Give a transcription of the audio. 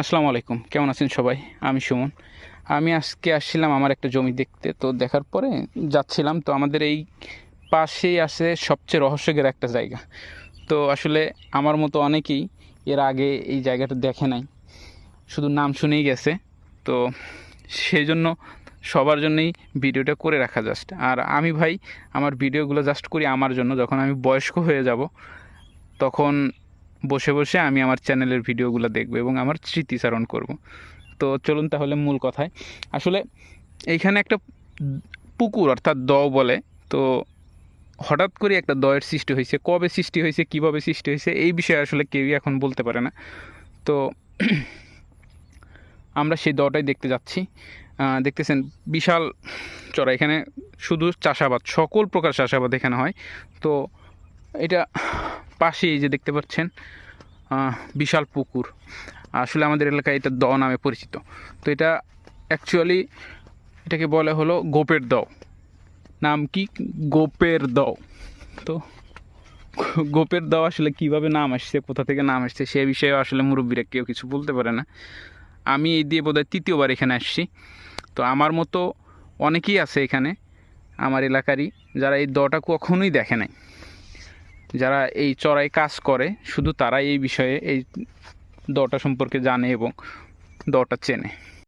আসসালামু আলাইকুম। কেমন আছেন সবাই? আমি সুমন। আমি আজকে আসছিলাম আমার একটা জমি দেখতে, তো দেখার পরে যাচ্ছিলাম। তো আমাদের এই পাশেই আছে সবচেয়ে রহস্যকের একটা জায়গা। তো আসলে আমার মতো অনেকেই এর আগে এই জায়গাটা দেখে নাই। শুধু নাম শুনেই গেছে। তো সেই জন্য সবার জন্যই ভিডিওটা করে রাখা জাস্ট আর আমি ভাই, আমার ভিডিওগুলো জাস্ট করি আমার জন্য। যখন আমি বয়স্ক হয়ে যাব, তখন বসে বসে আমি আমার চ্যানেলের ভিডিওগুলো দেখব এবং আমার স্মৃতিচারণ করব। তো চলুন তাহলে মূল কথায়। আসলে এইখানে একটা পুকুর অর্থাৎ দ বলে। তো হঠাৎ করে একটা দয়ের সৃষ্টি হয়েছে। কবে সৃষ্টি হয়েছে, কীভাবে সৃষ্টি হয়েছে, এই বিষয়ে আসলে কেউই এখন বলতে পারে না। তো আমরা সেই দটাই দেখতে যাচ্ছি। দেখতেছেন বিশাল চড়া এখানে শুধু চাষাবাদ, সকল প্রকার চাষাবাদ এখানে হয়। তো এটা পাশেই যে দেখতে পাচ্ছেন বিশাল পুকুর। আসলে আমাদের এলাকায় এটা দ নামে পরিচিত। তো এটা অ্যাকচুয়ালি এটাকে বলা হলো গোপের দ নাম কি? গোপের দ তো গোপের দাও আসলে কীভাবে নাম আসছে, কোথা থেকে নাম আসছে, সে বিষয়ে আসলে মুরব্বীরা কেউ কিছু বলতে পারে না। আমি এই দিয়ে বোধহয় তৃতীয়বার এখানে আসছি। তো আমার মতো অনেকেই আছে এখানে, আমার এলাকারই, যারা এই দটা কখনোই দেখে নাই। যারা এই চড়াই কাজ করে, শুধু তারাই এই বিষয়ে এই দটা সম্পর্কে জানে এবং দটা চেনে।